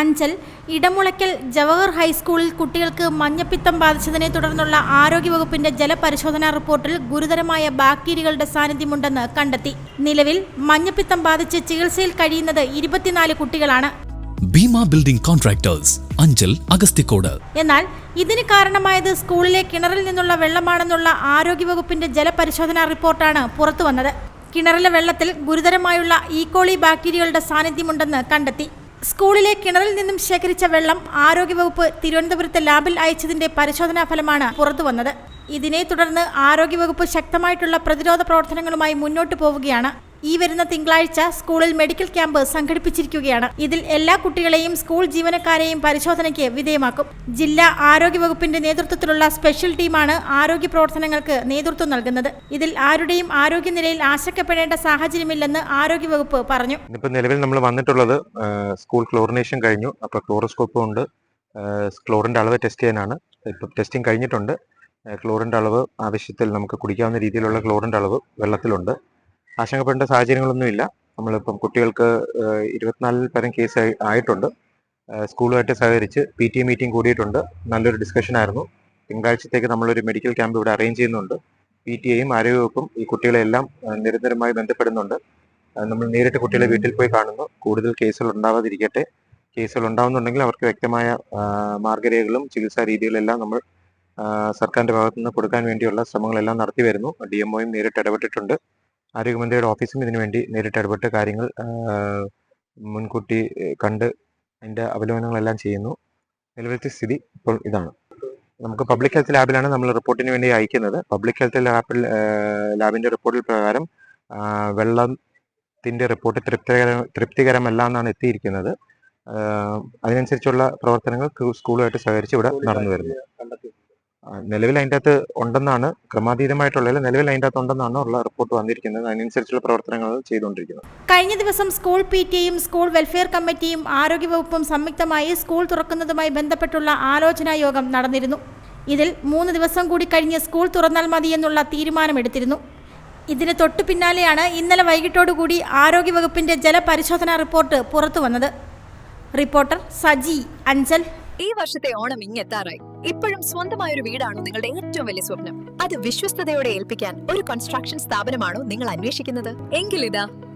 അഞ്ചൽ ഇടമുളയ്ക്കൽ ജവഹർ ഹൈസ്കൂളിൽ കുട്ടികൾക്ക് മഞ്ഞപ്പിത്തം ബാധിച്ചതിനെ തുടർന്നുള്ള ആരോഗ്യവകുപ്പിന്റെ ജലപരിശോധനാ റിപ്പോർട്ടിൽ ഗുരുതരമായ ബാക്ടീരിയകളുടെ സാന്നിധ്യമുണ്ടെന്ന് കണ്ടെത്തി. നിലവിൽ മഞ്ഞപ്പിത്തം ബാധിച്ച് ചികിത്സയിൽ കഴിയുന്നത് ഇരുപത്തിനാല് കുട്ടികളാണ്. ഭീമ ബിൽഡിംഗ് കോൺട്രാക്ടേഴ്സ് അഞ്ചൽ അഗസ്തിക്കോട് എന്നാൽ ഇതിന് കാരണമായത് സ്കൂളിലെ കിണറിൽ നിന്നുള്ള വെള്ളമാണെന്നുള്ള ആരോഗ്യവകുപ്പിന്റെ ജലപരിശോധനാ റിപ്പോർട്ടാണ് പുറത്തുവന്നത്. കിണറിലെ വെള്ളത്തിൽ ഗുരുതരമായുള്ള ഈക്കോളി ബാക്ടീരിയകളുടെ സാന്നിധ്യമുണ്ടെന്ന് കണ്ടെത്തി. സ്കൂളിലെ കിണറിൽ നിന്നും ശേഖരിച്ച വെള്ളം ആരോഗ്യവകുപ്പ് തിരുവനന്തപുരത്തെ ലാബിൽ അയച്ചതിന്റെ പരിശോധനാ ഫലമാണ് പുറത്തുവന്നത് ഇതിനെ തുടർന്ന് ആരോഗ്യവകുപ്പ് ശക്തമായിട്ടുള്ള പ്രതിരോധ പ്രവർത്തനങ്ങളുമായി മുന്നോട്ട് പോവുകയാണ് ഈ വരുന്ന തിങ്കളാഴ്ച സ്കൂളിൽ മെഡിക്കൽ ക്യാമ്പ് സംഘടിപ്പിച്ചിരിക്കുകയാണ്. ഇതിൽ എല്ലാ കുട്ടികളെയും സ്കൂൾ ജീവനക്കാരെയും പരിശോധനയ്ക്ക് വിധേയമാക്കും. ജില്ലാ ആരോഗ്യ വകുപ്പിന്റെ നേതൃത്വത്തിലുള്ള സ്പെഷ്യൽ ടീമാണ് ആരോഗ്യ പ്രവർത്തനങ്ങൾക്ക് നേതൃത്വം നൽകുന്നത്. ഇതിൽ ആരുടെയും ആരോഗ്യനിലയിൽ ആശങ്കപ്പെടേണ്ട സാഹചര്യമില്ലെന്ന് ആരോഗ്യ വകുപ്പ് പറഞ്ഞു. ഇപ്പോൾ നിലവിൽ നമ്മൾ വന്നിട്ടുള്ളത് സ്കൂൾ ക്ലോറിനേഷൻ കഴിഞ്ഞു. അപ്പോൾ ക്ലോറോസ്കോപ്പ് ഉണ്ട് ക്ലോറിന്റെ അളവ് ടെസ്റ്റ് ചെയ്യാനാണ്. ഇപ്പോൾ ടെസ്റ്റിംഗ് കഴിഞ്ഞിട്ടുണ്ട്. ക്ലോറിന്റെ അളവ് ആവശ്യത്തിൽ നമുക്ക് കുടിക്കാവുന്ന രീതിയിലുള്ള ക്ലോറിന്റെ അളവ് വെള്ളത്തിലുണ്ട്. ആശങ്കപ്പെടേണ്ട സാഹചര്യങ്ങളൊന്നുമില്ല. നമ്മളിപ്പം കുട്ടികൾക്ക് ഇരുപത്തിനാലിൽ പരം കേസ് ആയിട്ടുണ്ട്. സ്കൂളുമായിട്ട് സഹകരിച്ച് പി ടി എ മീറ്റിംഗ് കൂടിയിട്ടുണ്ട്. നല്ലൊരു ഡിസ്കഷൻ ആയിരുന്നു. തിങ്കളാഴ്ചത്തേക്ക് നമ്മളൊരു മെഡിക്കൽ ക്യാമ്പ് ഇവിടെ അറേഞ്ച് ചെയ്യുന്നുണ്ട്. പി ടി എയും ആരോഗ്യവകുപ്പും ഈ കുട്ടികളെല്ലാം നിരന്തരമായി ബന്ധപ്പെടുന്നുണ്ട്. നമ്മൾ നേരിട്ട് കുട്ടികളെ വീട്ടിൽ പോയി കാണുന്നു. കൂടുതൽ കേസുകൾ ഉണ്ടാവാതിരിക്കട്ടെ. കേസുകൾ ഉണ്ടാവുന്നുണ്ടെങ്കിൽ അവർക്ക് വ്യക്തമായ മാർഗരേഖകളും ചികിത്സാ രീതികളെല്ലാം നമ്മൾ സർക്കാരിന്റെ ഭാഗത്തുനിന്ന് കൊടുക്കാൻ വേണ്ടിയുള്ള ശ്രമങ്ങളെല്ലാം നടത്തി വരുന്നു. ഡി എംഒയും നേരിട്ട് ഇടപെട്ടിട്ടുണ്ട്. ആരോഗ്യമന്ത്രിയുടെ ഓഫീസും ഇതിനുവേണ്ടി നേരിട്ട് ഇടപെട്ട് കാര്യങ്ങൾ മുൻകൂട്ടി കണ്ട് അതിന്റെ അവലോകനങ്ങളെല്ലാം ചെയ്യുന്നു. നിലവിലത്തെ സ്ഥിതി ഇപ്പോൾ ഇതാണ്. നമുക്ക് പബ്ലിക് ഹെൽത്ത് ലാബിലാണ് നമ്മൾ റിപ്പോർട്ടിന് വേണ്ടി അയക്കുന്നത്. പബ്ലിക് ഹെൽത്ത് ലാബിൽ ലാബിന്റെ റിപ്പോർട്ടിൽ പ്രകാരം വെള്ളത്തിന്റെ റിപ്പോർട്ട് തൃപ്തികര തൃപ്തികരമല്ല എന്നാണ് എത്തിയിരിക്കുന്നത് അതിനനുസരിച്ചുള്ള പ്രവർത്തനങ്ങൾ സ്കൂളുമായിട്ട് സഹകരിച്ച് ഇവിടെ നടന്നു വരുന്നു. നിലവിൽ അതിന്റെ അകത്ത് ഉണ്ടെന്നാണ് ക്രമാതീതമായിട്ടുള്ള നിലവിൽ അതിന്റെ അകത്ത് ഉണ്ടെന്നാണ് ഉള്ള റിപ്പോർട്ട് വന്നിരിക്കുന്നത്. അതിനനുസരിച്ചുള്ള പ്രവർത്തനങ്ങൾ ചെയ്തുകൊണ്ടിരിക്കുന്നത് കഴിഞ്ഞ ദിവസം സ്കൂൾ പി ടിയും സ്കൂൾ വെൽഫെയർ കമ്മിറ്റിയും ആരോഗ്യവകുപ്പും സംയുക്തമായി സ്കൂൾ തുറക്കുന്നതുമായി ബന്ധപ്പെട്ടുള്ള ആലോചനാ യോഗം നടന്നിരുന്നു. ഇതിൽ മൂന്ന് ദിവസം കൂടി കഴിഞ്ഞ് സ്കൂൾ തുറന്നാൽ മതിയെന്നുള്ള തീരുമാനമെടുത്തിരുന്നു. ഇതിന് തൊട്ടു പിന്നാലെയാണ് ഇന്നലെ വൈകിട്ടോടുകൂടി ആരോഗ്യവകുപ്പിന്റെ ജലപരിശോധനാ റിപ്പോർട്ട് പുറത്തു വന്നത് റിപ്പോർട്ടർ സജി അഞ്ചൽ. ഈ വർഷത്തെ ഓണം ഇങ്ങെത്താറായി. ഇപ്പോഴും സ്വന്തമായ ഒരു വീടാണോ നിങ്ങളുടെ ഏറ്റവും വലിയ സ്വപ്നം. അത് വിശ്വസ്തയോടെ ഏൽപ്പിക്കാൻ ഒരു കൺസ്ട്രക്ഷൻ സ്ഥാപനമാണോ നിങ്ങൾ അന്വേഷിക്കുന്നത്? എങ്കിൽ ഇതാ